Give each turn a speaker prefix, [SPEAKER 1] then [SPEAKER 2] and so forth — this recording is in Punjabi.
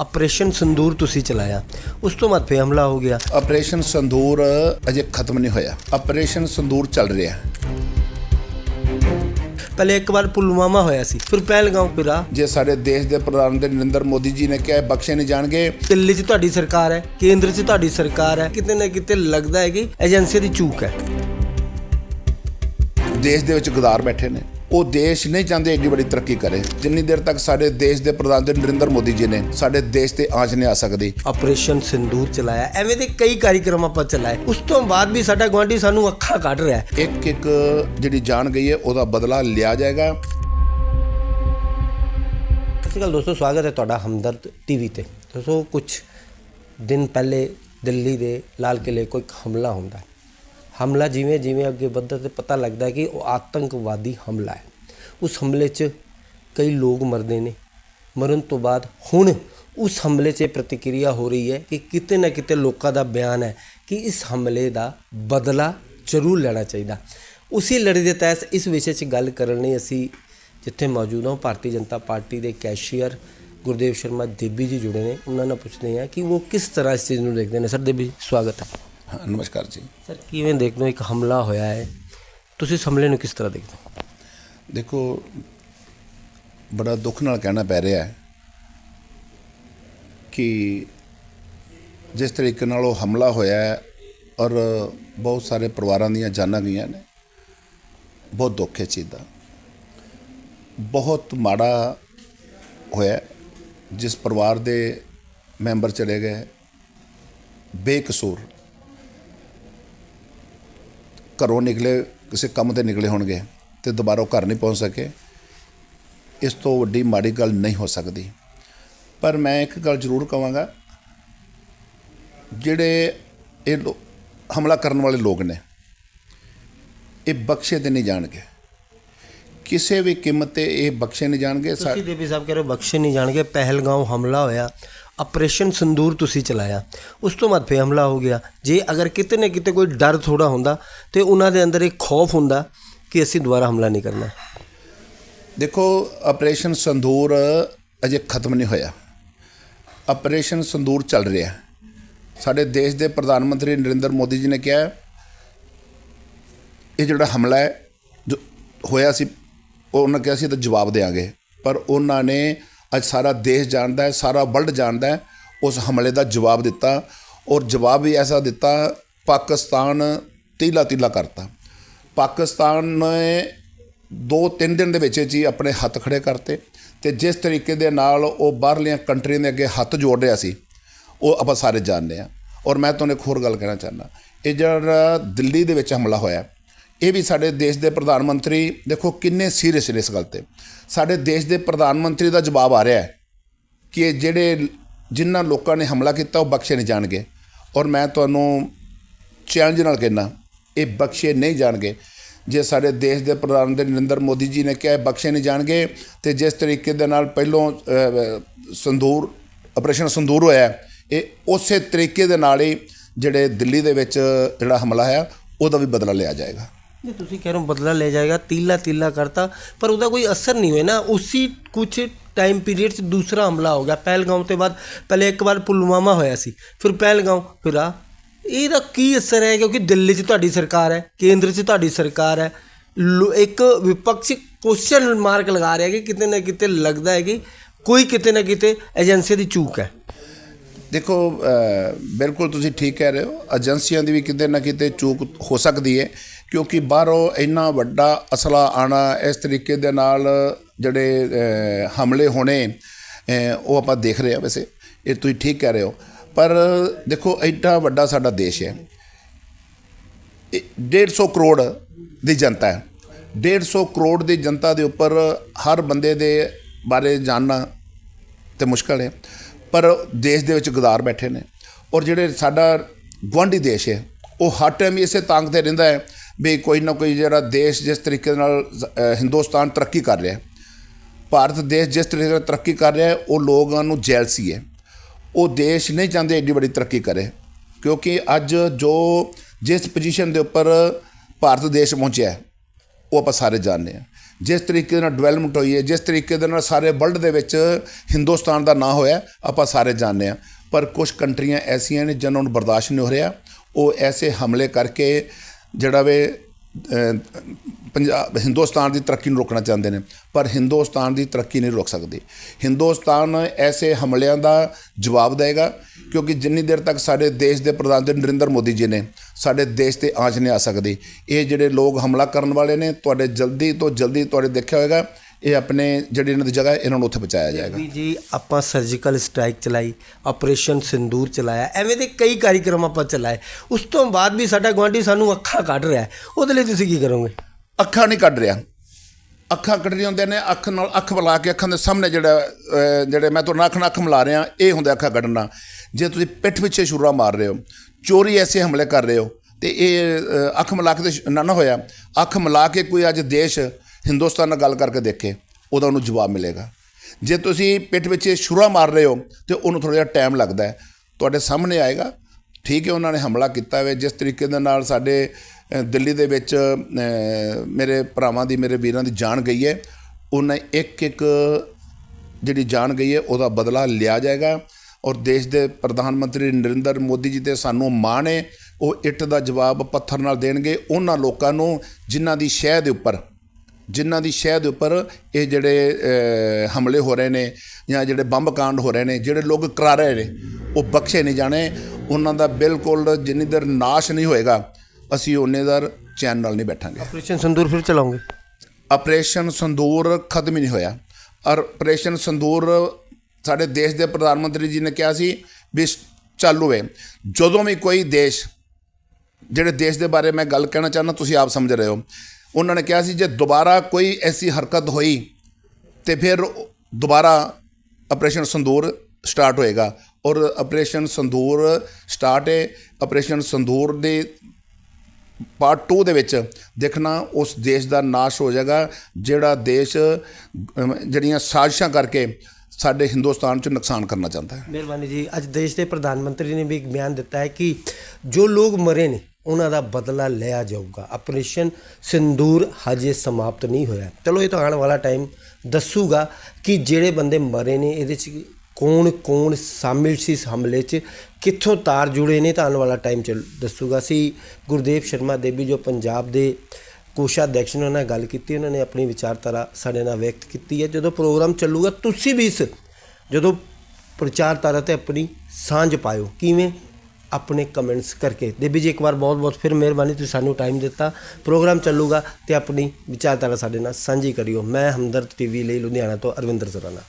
[SPEAKER 1] ਆਪਰੇਸ਼ਨ ਸੰਦੂਰ ਤੁਸੀਂ ਚਲਾਇਆ। ਉਸ ਤੋਂ ਬਾਅਦ ਫੇ ਹਮਲਾ ਹੋ ਗਿਆ।
[SPEAKER 2] ਆਪਰੇਸ਼ਨ ਸੰਦੂਰ ਅਜੇ ਖਤਮ ਨਹੀਂ ਹੋਇਆ। ਆਪਰੇਸ਼ਨ ਸੰਦੂਰ ਚੱਲ ਰਿਹਾ।
[SPEAKER 1] ਪਹਿਲੇ ਇੱਕ ਵਾਰ ਪੁਲਵਾਮਾ ਹੋਇਆ ਸੀ ਫਿਰ ਪਹਿਲਗਾਂਵ ਪਿਰਾ
[SPEAKER 2] ਜੇ ਸਾਡੇ ਦੇਸ਼ ਦੇ ਪ੍ਰਧਾਨ ਮੰਤਰੀ ਨਰਿੰਦਰ ਮੋਦੀ ਜੀ ਨੇ ਕਿਹਾ ਬਖਸ਼ੇ ਨਹੀਂ ਜਾਣਗੇ।
[SPEAKER 1] ਦਿੱਲੀ 'ਚ ਤੁਹਾਡੀ ਸਰਕਾਰ ਹੈ ਕੇਂਦਰ 'ਚ ਤੁਹਾਡੀ ਸਰਕਾਰ ਹੈ ਕਿਤੇ ਨਾ ਕਿਤੇ ਲੱਗਦਾ ਹੈ ਕਿ ਏਜੰਸੀ ਦੀ ਚੂਕ ਹੈ।
[SPEAKER 2] ਦੇਸ਼ ਦੇ ਵਿੱਚ ਗਦਾਰ ਬੈਠੇ ਨੇ। ਉਹ ਦੇਸ਼ ਨਹੀਂ ਚਾਹੁੰਦੇ ਏਡੀ ਵੱਡੀ ਤਰੱਕੀ ਕਰੇ। ਜਿੰਨੀ ਦੇਰ ਤੱਕ ਸਾਡੇ ਦੇਸ਼ ਦੇ ਪ੍ਰਧਾਨ ਮੰਤਰੀ ਨਰਿੰਦਰ ਮੋਦੀ ਜੀ ਨੇ ਸਾਡੇ ਦੇਸ਼ ਤੇ ਆਂਚ ਨਹੀਂ ਆ ਸਕਦੀ।
[SPEAKER 1] ਆਪਰੇਸ਼ਨ ਸਿੰਦੂਰ ਚਲਾਇਆ। ਐਵੇਂ ਦੇ ਕਈ ਕਾਰਜਕ੍ਰਮ ਆਪਾਂ ਚਲਾਏ। ਉਸ ਤੋਂ ਬਾਅਦ ਵੀ ਸਾਡਾ ਗਵਾਂਢੀ ਸਾਨੂੰ ਅੱਖਾਂ ਕੱਢ ਰਿਹਾ
[SPEAKER 2] ਇੱਕ ਇੱਕ ਜਿਹੜੀ ਜਾਨ ਗਈ ਹੈ ਉਹਦਾ ਬਦਲਾ ਲਿਆ ਜਾਏਗਾ।
[SPEAKER 1] ਸਤਿ ਸ਼੍ਰੀ ਅਕਾਲ ਦੋਸਤੋ ਸਵਾਗਤ ਹੈ ਤੁਹਾਡਾ ਹਮਦਰਦ ਟੀਵੀ ਤੇ। ਦੋਸਤੋ ਕੁਝ ਦਿਨ ਪਹਿਲੇ ਦਿੱਲੀ ਦੇ ਲਾਲ ਕਿਲੇ ਕੋਈ ਹਮਲਾ ਹੁੰਦਾ ਹਮਲਾ ਜਿਵੇਂ ਜਿਵੇਂ ਅੱਗੇ ਵੱਧਦਾ ਤੇ ਪਤਾ ਲੱਗਦਾ ਕਿ ਉਹ ਆਤੰਕਵਾਦੀ ਹਮਲਾ ਹੈ। ਉਸ ਹਮਲੇ 'ਚ ਕਈ ਲੋਕ ਮਰਦੇ ਨੇ। ਮਰਨ ਤੋਂ ਬਾਅਦ ਹੁਣ ਉਸ ਹਮਲੇ 'ਚ ਪ੍ਰਤੀਕਿਰਿਆ ਹੋ ਰਹੀ ਹੈ ਕਿ ਕਿਤੇ ਨਾ ਕਿਤੇ ਲੋਕਾਂ ਦਾ ਬਿਆਨ ਹੈ ਕਿ ਇਸ ਹਮਲੇ ਦਾ ਬਦਲਾ ਜ਼ਰੂਰ ਲੈਣਾ ਚਾਹੀਦਾ। ਉਸੇ ਲੜੀ ਦੇ ਤਹਿਤ ਇਸ ਵਿਸ਼ੇ 'ਚ ਗੱਲ ਕਰਨ ਲਈ ਅਸੀਂ ਜਿੱਥੇ ਮੌਜੂਦ ਹਾਂ ਭਾਰਤੀ ਜਨਤਾ ਪਾਰਟੀ ਦੇ ਕੈਸ਼ੀਅਰ ਗੁਰਦੇਵ ਸ਼ਰਮਾ ਦੇਬੀ ਜੀ ਜੁੜੇ ਨੇ। ਉਹਨਾਂ ਨਾਲ ਪੁੱਛਦੇ ਹਾਂ ਕਿ ਉਹ ਕਿਸ ਤਰ੍ਹਾਂ ਇਸ ਚੀਜ਼ ਨੂੰ ਦੇਖਦੇ ਨੇ। ਸਰ ਦੇਬੀ ਸਵਾਗਤ ਹੈ।
[SPEAKER 2] ਹਾਂ, ਨਮਸਕਾਰ ਜੀ।
[SPEAKER 1] ਸਰ ਕਿਵੇਂ ਦੇਖਦੇ ਹੋ? ਇੱਕ ਹਮਲਾ ਹੋਇਆ ਹੈ। ਤੁਸੀਂ ਇਸ ਹਮਲੇ ਨੂੰ ਕਿਸ ਤਰ੍ਹਾਂ ਦੇਖਦੇ ਹੋ?
[SPEAKER 2] ਦੇਖੋ, ਬੜਾ ਦੁੱਖ ਨਾਲ ਕਹਿਣਾ ਪੈ ਰਿਹਾ ਹੈ ਕਿ ਜਿਸ ਤਰੀਕੇ ਨਾਲ ਉਹ ਹਮਲਾ ਹੋਇਆ ਹੈ ਔਰ ਬਹੁਤ ਸਾਰੇ ਪਰਿਵਾਰਾਂ ਦੀਆਂ ਜਾਨਾਂ ਗਈਆਂ ਨੇ, ਬਹੁਤ ਦੁੱਖ ਹੈ ਇਸ ਚੀਜ਼ ਦਾ। ਬਹੁਤ ਮਾੜਾ ਹੋਇਆ ਜਿਸ ਪਰਿਵਾਰ ਦੇ ਮੈਂਬਰ ਚਲੇ ਗਏ, ਬੇਕਸੂਰ। ਘਰੋਂ ਨਿਕਲੇ, ਕਿਸੇ ਕੰਮ ਤੇ ਨਿਕਲੇ ਹੋਣਗੇ। ਤੇ ਦੁਬਾਰਾ ਉਹ ਘਰ ਨਹੀਂ ਪਹੁੰਚ ਸਕੇ। ਇਸ ਤੋਂ ਵੱਡੀ ਮਾੜੀ ਗੱਲ ਨਹੀਂ ਹੋ ਸਕਦੀ। ਪਰ ਮੈਂ ਇੱਕ ਗੱਲ ਜ਼ਰੂਰ ਕਹਾਂਗਾ, ਜਿਹੜੇ ਇਹ ਹਮਲਾ ਕਰਨ ਵਾਲੇ ਲੋਕ ਨੇ, ਇਹ ਬਖਸ਼ੇ ਤੇ ਨਹੀਂ ਜਾਣਗੇ। ਕਿਸੇ ਵੀ ਕੀਮਤ ਤੇ ਇਹ ਬਖਸ਼ੇ ਨਹੀਂ ਜਾਣਗੇ।
[SPEAKER 1] ਤੁਸੀਂ ਦੇਬੀ ਸਾਹਿਬ ਕਹਿ ਰਹੇ ਬਖਸ਼ੇ ਨਹੀਂ ਜਾਣਗੇ ਪਹਿਲਗਾਂਵ ਹਮਲਾ ਹੋਇਆ, ਆਪਰੇਸ਼ਨ ਸੰਦੂਰ ਤੁਸੀਂ ਚਲਾਇਆ, ਉਸ ਤੋਂ ਬਾਅਦ ਫੇ ਹਮਲਾ ਹੋ ਗਿਆ। ਜੇ ਅਗਰ ਕਿਤੇ ਨਾ ਕਿਤੇ ਕੋਈ ਡਰ ਥੋੜਾ ਹੁੰਦਾ, ਤੇ ਉਹਨਾਂ ਦੇ ਅੰਦਰ ਇੱਕ ਖੌਫ ਹੁੰਦਾ ਕਿ ਅਸੀਂ ਦੁਬਾਰਾ ਹਮਲਾ ਨਹੀਂ ਕਰਨਾ।
[SPEAKER 2] ਦੇਖੋ, ਆਪਰੇਸ਼ਨ ਸੰਦੂਰ ਅਜੇ ਖਤਮ ਨਹੀਂ ਹੋਇਆ। ਆਪਰੇਸ਼ਨ ਸੰਦੂਰ ਚੱਲ ਰਿਹਾ ਸਾਡੇ ਦੇਸ਼ ਦੇ ਪ੍ਰਧਾਨ ਮੰਤਰੀ ਨਰਿੰਦਰ ਮੋਦੀ ਜੀ ਨੇ ਕਿਹਾ ਇਹ ਜਿਹੜਾ ਹਮਲਾ ਹੈ, ਜੋ ਹੋਇਆ ਸੀ, ਉਹ ਉਹਨਾਂ ਕਿਹਾ ਸੀ ਤਾਂ ਜਵਾਬ ਦੇਾਂਗੇ ਪਰ ਉਹਨਾਂ ਨੇ ਅੱਜ ਸਾਰਾ ਦੇਸ਼ ਜਾਣਦਾ ਹੈ, ਸਾਰਾ ਵਰਲਡ ਜਾਣਦਾ ਹੈ, ਉਸ ਹਮਲੇ ਦਾ ਜਵਾਬ ਦਿੱਤਾ। ਔਰ ਜਵਾਬ ਵੀ ਐਸਾ ਦਿੱਤਾ, ਪਾਕਿਸਤਾਨ ਤੀਲਾ ਤੀਲਾ ਕਰਤਾ। ਪਾਕਿਸਤਾਨ ਨੇ ਦੋ ਤਿੰਨ ਦਿਨ ਦੇ ਵਿੱਚ ਵਿੱਚ ਹੀ ਆਪਣੇ ਹੱਥ ਖੜੇ ਕਰਤੇ ਤੇ ਜਿਸ ਤਰੀਕੇ ਦੇ ਨਾਲ ਉਹ ਬਾਹਰਲੀਆਂ ਕੰਟਰੀਆਂ ਦੇ ਅੱਗੇ ਹੱਥ ਜੋੜ ਰਿਹਾ ਸੀ, ਉਹ ਆਪਾਂ ਸਾਰੇ ਜਾਣਦੇ ਆ ਔਰ ਮੈਂ ਤੁਹਾਨੂੰ ਇੱਕ ਹੋਰ ਗੱਲ ਕਹਿਣਾ ਚਾਹੁੰਦਾ। ਇਹ ਜਿਹੜਾ ਦਿੱਲੀ ਦੇ ਵਿੱਚ ਹਮਲਾ ਹੋਇਆ, ਇਹ ਵੀ ਸਾਡੇ ਦੇਸ਼ ਦੇ ਪ੍ਰਧਾਨ ਮੰਤਰੀ, ਦੇਖੋ ਕਿੰਨੇ ਸੀਰੀਅਸ ਨੇ ਇਸ ਗੱਲ ਤੇ। ਸਾਡੇ ਦੇਸ਼ ਦੇ ਪ੍ਰਧਾਨ ਮੰਤਰੀ ਦਾ ਜਵਾਬ ਆ ਰਿਹਾ ਹੈ ਕਿ ਜਿਹੜੇ ਜਿਨ੍ਹਾਂ ਲੋਕਾਂ ਨੇ ਹਮਲਾ ਕੀਤਾ, ਉਹ ਬਖਸ਼ੇ ਨਹੀਂ ਜਾਣਗੇ। ਔਰ ਮੈਂ ਤੁਹਾਨੂੰ ਚੈਲੰਜ ਨਾਲ ਕਹਿਣਾ ਇਹ ਬਖਸ਼ੇ ਨਹੀਂ ਜਾਣਗੇ। ਜੇ ਸਾਡੇ ਦੇਸ਼ ਦੇ ਪ੍ਰਧਾਨ ਮੰਤਰੀ ਨਰਿੰਦਰ ਮੋਦੀ ਜੀ ਨੇ ਕਿਹਾ ਬਖਸ਼ੇ ਨਹੀਂ ਜਾਣਗੇ ਤੇ ਜਿਸ ਤਰੀਕੇ ਦੇ ਨਾਲ ਪਹਿਲੋਂ ਅਹ, ਸੰਦੂਰ ਆਪਰੇਸ਼ਨ ਸੰਦੂਰ ਹੋਇਆ ਇਹ ਉਸੇ ਤਰੀਕੇ ਦੇ ਨਾਲ ਹੀ ਜਿਹੜੇ ਦਿੱਲੀ ਦੇ ਵਿੱਚ ਜਿਹੜਾ ਹਮਲਾ ਹੈ ਉਹਦਾ ਵੀ ਬਦਲਾ ਲਿਆ ਜਾਏਗਾ।
[SPEAKER 1] ਨਹੀਂ ਤੁਸੀਂ ਕਹਿ ਰਹੇ ਹੋ ਬਦਲਾ ਲਿਆ ਜਾਏਗਾ ਤੀਲਾ ਤੀਲਾ ਕਰਤਾ ਪਰ ਉਹਦਾ ਕੋਈ ਅਸਰ ਨਹੀਂ ਹੋਇਆ ਨਾ। ਉਸੇ ਕੁਝ ਟਾਈਮ ਪੀਰੀਅਡ 'ਚ ਦੂਸਰਾ ਹਮਲਾ ਹੋ ਗਿਆ। ਪਹਿਲਗਾਂਵ ਤੋਂ ਬਾਅਦ ਪਹਿਲੇ ਇੱਕ ਵਾਰ ਪੁਲਵਾਮਾ ਹੋਇਆ ਸੀ ਫਿਰ ਪਹਿਲਗਾਂਵ ਫਿਰ ਆ ਇਹਦਾ ਕੀ ਅਸਰ ਹੈ? ਕਿਉਂਕਿ ਦਿੱਲੀ 'ਚ ਤੁਹਾਡੀ ਸਰਕਾਰ ਹੈ, ਕੇਂਦਰ 'ਚ ਤੁਹਾਡੀ ਸਰਕਾਰ ਹੈ। ਇੱਕ ਵਿਪਕਸ਼ੀ ਕੁਐਸਚਨ ਮਾਰਕ ਲਗਾ ਰਿਹਾ ਕਿ ਕਿਤੇ ਨਾ ਕਿਤੇ ਲੱਗਦਾ ਹੈ ਕਿ ਕੋਈ ਕਿਤੇ ਨਾ ਕਿਤੇ ਏਜੰਸੀ ਦੀ ਚੂਕ ਹੈ।
[SPEAKER 2] ਦੇਖੋ ਬਿਲਕੁਲ ਤੁਸੀਂ ਠੀਕ ਕਹਿ ਰਹੇ ਹੋ। ਏਜੰਸੀਆਂ ਦੀ ਵੀ ਕਿਤੇ ਨਾ ਕਿਤੇ ਚੂਕ ਹੋ ਸਕਦੀ ਹੈ, ਕਿਉਂਕਿ ਬਾਹਰੋਂ ਇੰਨਾ ਵੱਡਾ ਅਸਲਾ ਆਣਾ ਇਸ ਤਰੀਕੇ ਦੇ ਨਾਲ ਜਿਹੜੇ ਹਮਲੇ ਹੋਣੇ ਉਹ ਆਪਾਂ ਦੇਖ ਰਹੇ ਹਾਂ ਵੈਸੇ। ਇਹ ਤੁਸੀਂ ਠੀਕ ਕਹਿ ਰਹੇ ਹੋ। ਪਰ ਦੇਖੋ, ਐਡਾ ਵੱਡਾ ਸਾਡਾ ਦੇਸ਼ ਹੈ। ਇਹ 150 ਕਰੋੜ ਦੀ ਜਨਤਾ ਹੈ। 150 ਕਰੋੜ ਦੀ ਜਨਤਾ ਦੇ ਉੱਪਰ ਹਰ ਬੰਦੇ ਦੇ ਬਾਰੇ ਜਾਣਨਾ ਤੇ ਮੁਸ਼ਕਲ ਹੈ। ਪਰ ਦੇਸ਼ ਦੇ ਵਿੱਚ ਗਦਾਰ ਬੈਠੇ ਨੇ ਔਰ ਜਿਹੜੇ ਸਾਡਾ ਗੁਆਂਢੀ ਦੇਸ਼ ਹੈ, ਉਹ ਹਰ ਟਾਈਮ ਇਸੇ ਤਾਂਗ ਤੇ ਰਹਿੰਦਾ ਹੈ ਵੀ ਕੋਈ ਨਾ ਕੋਈ ਜਿਹੜਾ ਦੇਸ਼ ਜਿਸ ਤਰੀਕੇ ਨਾਲ ਹਿੰਦੁਸਤਾਨ ਤਰੱਕੀ ਕਰ ਰਿਹਾ ਹੈ। ਭਾਰਤ ਦੇਸ਼ ਜਿਸ ਤਰੀਕੇ ਨਾਲ ਤਰੱਕੀ ਕਰ ਰਿਹਾ ਹੈ, ਉਹ ਲੋਕਾਂ ਨੂੰ ਜੈਲਸੀ ਹੈ। ਉਹ ਦੇਸ਼ ਨਹੀਂ ਚਾਹੁੰਦੇ ਏਡੀ ਵੱਡੀ ਤਰੱਕੀ ਕਰੇ, ਕਿਉਂਕਿ ਅੱਜ ਜੋ ਜਿਸ ਪੋਜੀਸ਼ਨ ਦੇ ਉੱਪਰ ਭਾਰਤ ਦੇਸ਼ ਪਹੁੰਚਿਆ, ਉਹ ਆਪਾਂ ਸਾਰੇ ਜਾਣਦੇ ਹਾਂ। ਜਿਸ ਤਰੀਕੇ ਦੇ ਨਾਲ ਡਿਵੈਲਪਮੈਂਟ ਹੋਈ ਹੈ, ਜਿਸ ਤਰੀਕੇ ਦੇ ਨਾਲ ਸਾਰੇ ਵਰਲਡ ਦੇ ਵਿੱਚ ਹਿੰਦੁਸਤਾਨ ਦਾ ਨਾਂ ਹੋਇਆ, ਆਪਾਂ ਸਾਰੇ ਜਾਣਦੇ ਹਾਂ। ਪਰ ਕੁਝ ਕੰਟਰੀਆਂ ਐਸੀਆਂ ਨੇ ਜਿਨ੍ਹਾਂ ਨੂੰ ਬਰਦਾਸ਼ਤ ਨਹੀਂ ਹੋ ਰਿਹਾ, ਉਹ ਐਸੇ ਹਮਲੇ ਕਰਕੇ ਜਿਹੜਾ ਵੇ ਪੰਜਾਬ ਹਿੰਦੁਸਤਾਨ ਦੀ ਤਰੱਕੀ ਨੂੰ ਰੋਕਣਾ ਚਾਹੁੰਦੇ ਨੇ, ਪਰ ਹਿੰਦੁਸਤਾਨ ਦੀ ਤਰੱਕੀ ਨਹੀਂ ਰੋਕ ਸਕਦੇ। ਹਿੰਦੁਸਤਾਨ ਐਸੇ ਹਮਲਿਆਂ ਦਾ ਜਵਾਬ ਦੇਗਾ, ਕਿਉਂਕਿ ਜਿੰਨੀ ਦੇਰ ਤੱਕ ਸਾਡੇ ਦੇਸ਼ ਦੇ ਪ੍ਰਧਾਨ ਮੰਤਰੀ ਨਰਿੰਦਰ ਮੋਦੀ ਜੀ ਨੇ ਸਾਡੇ ਦੇਸ਼ ਤੇ ਆਂਚ ਨਹੀਂ ਆ ਸਕਦੇ, ਇਹ ਜਿਹੜੇ ਲੋਕ ਹਮਲਾ ਕਰਨ ਵਾਲੇ ਨੇ, ਤੁਹਾਡੇ ਜਲਦੀ ਤੋਂ ਜਲਦੀ ਤੁਹਾਡੇ ਦੇਖਿਆ ਹੋਏਗਾ ਇਹ ਆਪਣੇ ਜਿਹੜੀ ਇਹਨਾਂ ਦੀ ਜਗ੍ਹਾ ਹੈ, ਇਹਨਾਂ ਨੂੰ ਉੱਥੇ ਪਹੁੰਚਾਇਆ ਜਾਏਗਾ।
[SPEAKER 1] ਵੀ ਜੀ ਆਪਾਂ ਸਰਜੀਕਲ ਸਟ੍ਰਾਈਕ ਚਲਾਈ ਆਪਰੇਸ਼ਨ ਸਿੰਦੂਰ ਚਲਾਇਆ ਐਵੇਂ ਦੇ ਕਈ ਕਾਰਜਕ੍ਰਮ ਆਪਾਂ ਚਲਾਏ। ਉਸ ਤੋਂ ਬਾਅਦ ਵੀ ਸਾਡਾ ਗੁਆਂਢੀ ਸਾਨੂੰ ਅੱਖਾਂ ਕੱਢ ਰਿਹਾ ਹੈ। ਉਹਦੇ ਲਈ ਤੁਸੀਂ ਕੀ ਕਰੋਗੇ?
[SPEAKER 2] ਅੱਖਾਂ ਨਹੀਂ ਕੱਢ ਰਿਹਾ। ਅੱਖਾਂ ਕੱਢ ਰਹੀਆਂ ਹੁੰਦੇ ਨੇ ਅੱਖ ਨਾਲ ਅੱਖ ਮਿਲਾ ਕੇ ਅੱਖਾਂ ਦੇ ਸਾਹਮਣੇ ਜਿਹੜਾ ਅਹ, ਜਿਹੜੇ ਮੈਂ ਤੁਹਾਨੂੰ ਅੱਖ ਨਾਲ ਅੱਖ ਮਿਲਾ ਰਿਹਾ ਇਹ ਹੁੰਦਾ ਅੱਖਾਂ ਕੱਢਣਾ। ਜੇ ਤੁਸੀਂ ਪਿੱਠ ਪਿੱਛੇ ਛੁਰਾ ਮਾਰ ਰਹੇ ਹੋ ਚੋਰੀ ਐਸੇ ਹਮਲੇ ਕਰ ਰਹੇ ਹੋ ਤੇ ਇਹ ਅਹ, ਅੱਖ ਮਿਲਾ ਕੇ ਤੇ ਸ਼- ਨਾ ਨਾ ਹੋਇਆ। ਅੱਖ ਮਿਲਾ ਕੇ ਕੋਈ ਅੱਜ ਦੇਸ਼ ਹਿੰਦੁਸਤਾਨ ਨਾਲ ਗੱਲ ਕਰਕੇ ਦੇਖੇ, ਉਹਦਾ ਉਹਨੂੰ ਜਵਾਬ ਮਿਲੇਗਾ। ਜੇ ਤੁਸੀਂ ਪਿੱਠ ਵਿੱਚ ਛੁਰਾ ਮਾਰ ਰਹੇ ਹੋ, ਤੇ ਉਹਨੂੰ ਥੋੜਾ ਜਿਹਾ ਟਾਈਮ ਲੱਗਦਾ ਹੈ। ਤੁਹਾਡੇ ਸਾਹਮਣੇ ਆਏਗਾ। ਠੀਕ ਹੈ, ਉਹਨਾਂ ਨੇ ਹਮਲਾ ਕੀਤਾ ਹੋਵੇ ਜਿਸ ਤਰੀਕੇ ਦੇ ਨਾਲ ਸਾਡੇ ਦਿੱਲੀ ਦੇ ਵਿੱਚ ਮੇਰੇ ਭਰਾਵਾਂ ਦੀ, ਮੇਰੇ ਵੀਰਾਂ ਦੀ ਜਾਨ ਗਈ ਹੈ। ਉਹਨਾਂ ਇੱਕ ਇੱਕ ਜਿਹੜੀ ਜਾਨ ਗਈ ਹੈ, ਉਹਦਾ ਬਦਲਾ ਲਿਆ ਜਾਏਗਾ। ਔਰ ਦੇਸ਼ ਦੇ ਪ੍ਰਧਾਨ ਮੰਤਰੀ ਨਰਿੰਦਰ ਮੋਦੀ ਜੀ ਤੇ ਸਾਨੂੰ ਮਾਣ ਹੈ। ਉਹ ਇੱਟ ਦਾ ਜਵਾਬ ਪੱਥਰ ਨਾਲ ਦੇਣਗੇ। ਉਹਨਾਂ ਲੋਕਾਂ ਨੂੰ, ਜਿਨ੍ਹਾਂ ਦੀ ਸ਼ਹਿ ਦੇ ਉੱਪਰ ਜਿਨ੍ਹਾਂ ਦੀ ਸ਼ਹਿ ਦੇ ਉੱਪਰ ਇਹ ਜਿਹੜੇ ਹਮਲੇ ਹੋ ਰਹੇ ਨੇ ਜਾਂ ਜਿਹੜੇ ਬੰਬ ਕਾਂਡ ਹੋ ਰਹੇ ਨੇ ਜਿਹੜੇ ਲੋਕ ਕਰਾ ਰਹੇ ਨੇ ਉਹ ਬਖਸ਼ੇ ਨਹੀਂ ਜਾਣੇ। ਉਹਨਾਂ ਦਾ ਬਿਲਕੁਲ ਜਿੰਨੀ ਦੇਰ ਨਾਸ਼ ਨਹੀਂ ਹੋਏਗਾ ਅਸੀਂ ਉਹਨੇ ਦਰ ਚੈਨ ਨਾਲ ਨਹੀਂ ਬੈਠਾਂਗੇ।
[SPEAKER 1] ਆਪਰੇਸ਼ਨ ਸਿੰਦੂਰ ਫਿਰ ਚਲਾਉਂਗੇ
[SPEAKER 2] ਆਪਰੇਸ਼ਨ ਸੰਦੂਰ ਖਤਮ ਹੀ ਨਹੀਂ ਹੋਇਆ। ਔਰ ਆਪਰੇਸ਼ਨ ਸੰਦੂਰ ਸਾਡੇ ਦੇਸ਼ ਦੇ ਪ੍ਰਧਾਨ ਮੰਤਰੀ ਜੀ ਨੇ ਕਿਹਾ ਸੀ ਵੀ ਚਾਲੂ ਹੈ ਜਦੋਂ ਵੀ ਕੋਈ ਦੇਸ਼ ਜਿਹੜੇ ਦੇਸ਼ ਦੇ ਬਾਰੇ ਮੈਂ ਗੱਲ ਕਹਿਣਾ ਚਾਹੁੰਦਾ ਤੁਸੀਂ ਆਪ ਸਮਝ ਰਹੇ ਹੋ। ਉਹਨਾਂ ਨੇ ਕਿਹਾ ਸੀ, ਜੇ ਦੁਬਾਰਾ ਕੋਈ ਐਸੀ ਹਰਕਤ ਹੋਈ, ਤੇ ਫਿਰ ਦੁਬਾਰਾ ਆਪਰੇਸ਼ਨ ਸੰਦੂਰ ਸਟਾਰਟ ਹੋਏਗਾ। ਔਰ ਆਪਰੇਸ਼ਨ ਸੰਦੂਰ ਸਟਾਰਟ ਹੈ ਆਪਰੇਸ਼ਨ ਸੰਦੂਰ ਦੇ ਪਾਰਟ 2 ਦੇ ਵਿੱਚ ਦੇਖਣਾ, ਉਸ ਦੇਸ਼ ਦਾ ਨਾਸ਼ ਹੋ ਜਾਏਗਾ, ਜਿਹੜਾ ਦੇਸ਼ ਜਿਹੜੀਆਂ ਸਾਜ਼ਿਸ਼ਾਂ ਕਰਕੇ ਸਾਡੇ ਹਿੰਦੁਸਤਾਨ 'ਚ ਨੁਕਸਾਨ ਕਰਨਾ ਚਾਹੁੰਦਾ ਹੈ।
[SPEAKER 1] ਮਿਹਰਬਾਨੀ ਜੀ, ਅੱਜ ਦੇਸ਼ ਦੇ ਪ੍ਰਧਾਨ ਮੰਤਰੀ ਨੇ ਵੀ ਇੱਕ ਬਿਆਨ ਦਿੱਤਾ ਹੈ ਕਿ ਜੋ ਲੋਕ ਮਰੇ ਨੇ ਉਹਨਾਂ ਦਾ ਬਦਲਾ ਲਿਆ ਜਾਊਗਾ। ਆਪਰੇਸ਼ਨ ਸਿੰਦੂਰ ਹਜੇ ਸਮਾਪਤ ਨਹੀਂ ਹੋਇਆ। ਚਲੋ, ਇਹ ਤਾਂ ਆਉਣ ਵਾਲਾ ਟਾਈਮ ਦੱਸੂਗਾ ਕਿ ਜਿਹੜੇ ਬੰਦੇ ਮਰੇ ਨੇ, ਇਹਦੇ 'ਚ ਕੌਣ ਕੌਣ ਸ਼ਾਮਿਲ ਸੀ ਇਸ ਹਮਲੇ 'ਚ, ਕਿੱਥੋਂ ਤਾਰ ਜੁੜੇ ਨੇ ਤਾਂ ਆਉਣ ਵਾਲਾ ਟਾਈਮ ਚ ਦੱਸੂਗਾ। ਸੀ ਗੁਰਦੇਵ ਸ਼ਰਮਾ ਦੇਵੀ, ਜੋ ਪੰਜਾਬ ਦੇ ਕੋਸ਼ਾਧਿਕਸ਼ ਨੇ, ਉਹਨਾਂ ਨਾਲ ਗੱਲ ਕੀਤੀ, ਉਹਨਾਂ ਨੇ ਆਪਣੀ ਵਿਚਾਰਧਾਰਾ ਸਾਡੇ ਨਾਲ ਵਿਅਕਤ ਕੀਤੀ ਹੈ। ਜਦੋਂ ਪ੍ਰੋਗਰਾਮ ਚੱਲੂਗਾ, ਤੁਸੀਂ ਵੀ ਇਸ, ਜਦੋਂ ਪ੍ਰਚਾਰਧਾਰਾ ਤੇ ਆਪਣੀ ਸਾਂਝ ਪਾਇਓ। ਕਿਵੇਂ? ਆਪਣੇ ਕਮੈਂਟਸ ਕਰਕੇ। ਦੇਵੀ ਜੀ, ਇੱਕ ਵਾਰ ਬਹੁਤ ਬਹੁਤ ਫਿਰ ਮਿਹਰਬਾਨੀ, ਤੁਸੀਂ ਸਾਨੂੰ ਟਾਈਮ ਦਿੱਤਾ। ਪ੍ਰੋਗਰਾਮ ਚੱਲੂਗਾ ਤੇ ਆਪਣੀ ਵਿਚਾਰਧਾਰਾ ਸਾਡੇ ਨਾਲ ਸਾਂਝੀ ਕਰਿਓ। ਮੈਂ ਹਮਦਰਦ ਟੀਵੀ ਲਈ ਲੁਧਿਆਣਾ ਤੋਂ ਅਰਵਿੰਦਰ ਜ਼ਰਾਨਾ।